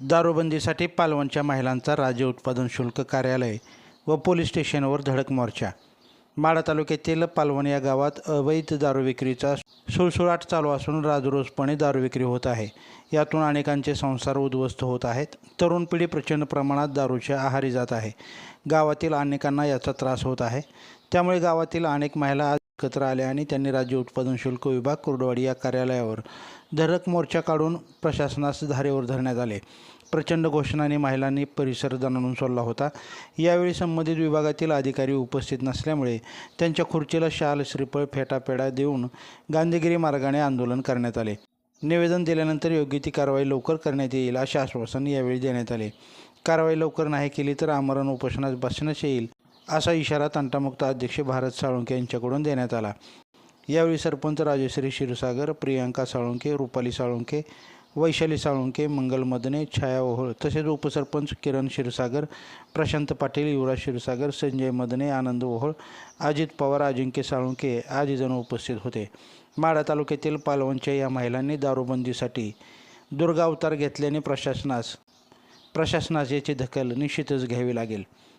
दारूबंदीसाठी पालवणच्या महिलांचा राज्य उत्पादन शुल्क कार्यालय व पोलीस स्टेशनवर धडक मोर्चा. माढा तालुक्यातील पालवण या गावात अवैध दारू विक्रीचा सुळसुळाट चालू असून राजरोजपणे दारू विक्री होत आहे. यातून अनेकांचे संसार उद्ध्वस्त होत आहेत. तरुण पिढी प्रचंड प्रमाणात दारूच्या आहारी जात आहे. गावातील अनेकांना याचा त्रास होत आहे. त्यामुळे गावातील अनेक महिला आज एकत्र आले आणि त्यांनी राज्य उत्पादन शुल्क विभाग कुर्डवाडी या कार्यालयावर धडक मोर्चा काढून प्रशासनास धारेवर धरण्यात आले. प्रचंड घोषणाने महिलांनी परिसर जाणून सोडला होता. यावेळी संबंधित विभागातील अधिकारी उपस्थित नसल्यामुळे त्यांच्या खुर्चीला शाल श्रीफळ फेटापेडा देऊन गांधीगिरी मार्गाने आंदोलन करण्यात आले. निवेदन दिल्यानंतर योग्य ती कारवाई लवकर करण्यात येईल असे आश्वासन यावेळी देण्यात आले. कारवाई लवकर नाही केली तर आमरण उपोषणास बसण्यास येईल असा इशारा तंटामुक्त अध्यक्ष भारत साळुंके यांच्याकडून देण्यात आला. यावेळी सरपंच राजश्री क्षीरसागर प्रियांका साळुंके रुपाली साळुंके वैशाली साळुंके मंगल मदने छाया ओहोळ तसेच उपसरपंच किरण क्षीरसागर प्रशांत पाटील युवराज क्षीरसागर संजय मदने आनंद ओहोळ अजित पवार अजिंक्य साळुंके आदी जण उपस्थित होते. माढा तालुक्यातील पालवणच्या या महिलांनी दारूबंदीसाठी दुर्गावतार घेतल्याने प्रशासनास प्रशासनास याची दखल निश्चितच घ्यावी लागेल.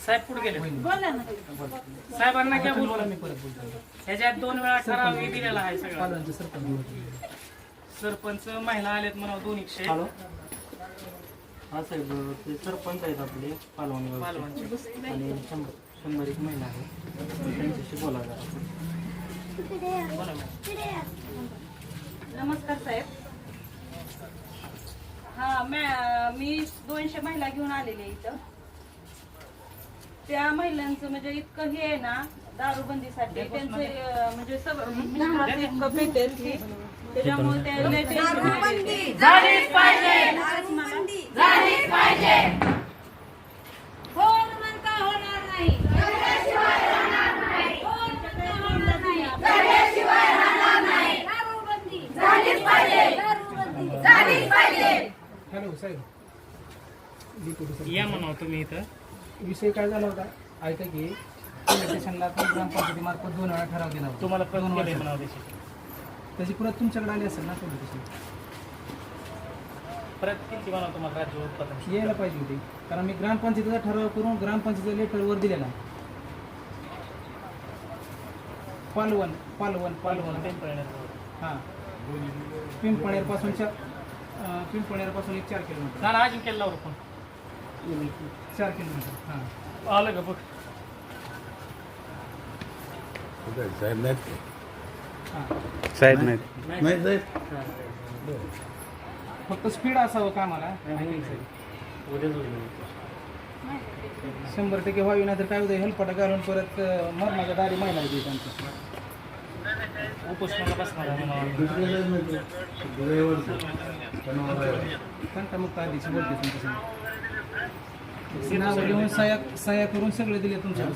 साहेब कुठे गेले? साहेबांना काय बोलू मी परत बोलतो. ह्याच्यात दोन वेळा ठराव हे दिलेला आहे सगळं. सरपंच महिला आलेत म्हणा दोन एकशे. हॅलो. हा साहेब ते सरपंच आहेत आपले पालवण पालवांचे आणि शंभर शंभर एक महिला आहे त्यांच्याशी बोला जरा. बोला. नमस्कार साहेब. हा मॅ मी दोनशे महिला घेऊन आलेले इथं. त्या महिलांचं म्हणजे इतकं हे आहे ना दारूबंदीसाठी त्यांचं अं, म्हणजे सगळं मित्राचं इतकं भेटेल की त्याच्यामुळे ते लय tension आहे. झालीच पाहिजे. झालीच पाहिजे. कोण म्हणता होणार नाही? केल्याशिवाय राहणार नाही. कोण म्हणता होणार नाही? केल्याशिवाय राहणार नाही. दारूबंदी झालीच पाहिजे. दारूबंदी झालीच पाहिजे. हॅलो साहेब. डिप्युटी साहेब या म्हणा तुम्ही इथं. विषय काय झाला होता? ऐका की पोलीस स्टेशनला आपण ग्रामपंचायतीमार्फत दोन वेळा ठराव दिला होता. तुम्हाला दोन वर्षात. म्हणावं त्याची परत तुमच्याकडे आली असेल ना पोलीस स्टेशन परत किती म्हणावं तुम्हाला राज्य उत्पादन? यायला पाहिजे होती. कारण मी ग्रामपंचायतीचा ठराव करून ग्रामपंचायतीच्या लेटरवर दिलेला पालवण पालवण पालवण पालवण. पिंपळण्याचं. हां. पिंपणेरपासूनच्या अं, पिंपणेरपासून एक चार किलोमीटर. ना ना अजून केलं लावलं फोन. चार किलोमीटर हां आलं का बघ साहेब नाहीत हां साहेब नाहीत नाही साहेब फक्त स्पीड असावं कामाला शंभर टक्के व्हावी नाही तर काय होतं हेल्पटा घालून परत अं, मरणाच्या दारी महिला येते त्यांचं उपोषणाला बसणार आहे म्हणावं. तंटामुक्त अध्यक्ष बोलते तुमच्याशी नावं लिहून सह्या सह्या करून सगळे दिले तुमच्या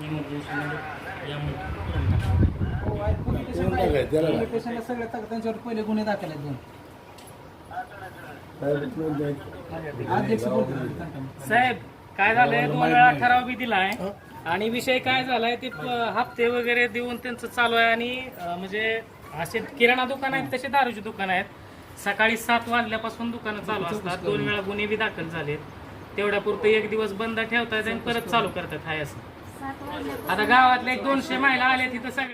इमर्जन्सीमध्ये त्यांच्यावर पहिले गुन्हे दाखल आहेत दोन. अध्यक्ष साहेब काय झालंय? दोन वेळा ठराव बी दिलाय. आणि विषय काय झालाय? ते हप्ते वगैरे देऊन त्यांचं चालू आहे आणि अं, म्हणजे असे किराणा दुकान आहेत तसे दारूचे दुकान आहेत. सकाळी सात वाजल्यापासून दुकानं चालू असतात. दोन वेळा गुन्हे बी दाखल झालेत. तेवढ्या पुरतं एक दिवस बंद ठेवतात आणि परत चालू करतात हाय असं. आता गावातले एक दोनशे महिला आल्या तिथं सगळ्या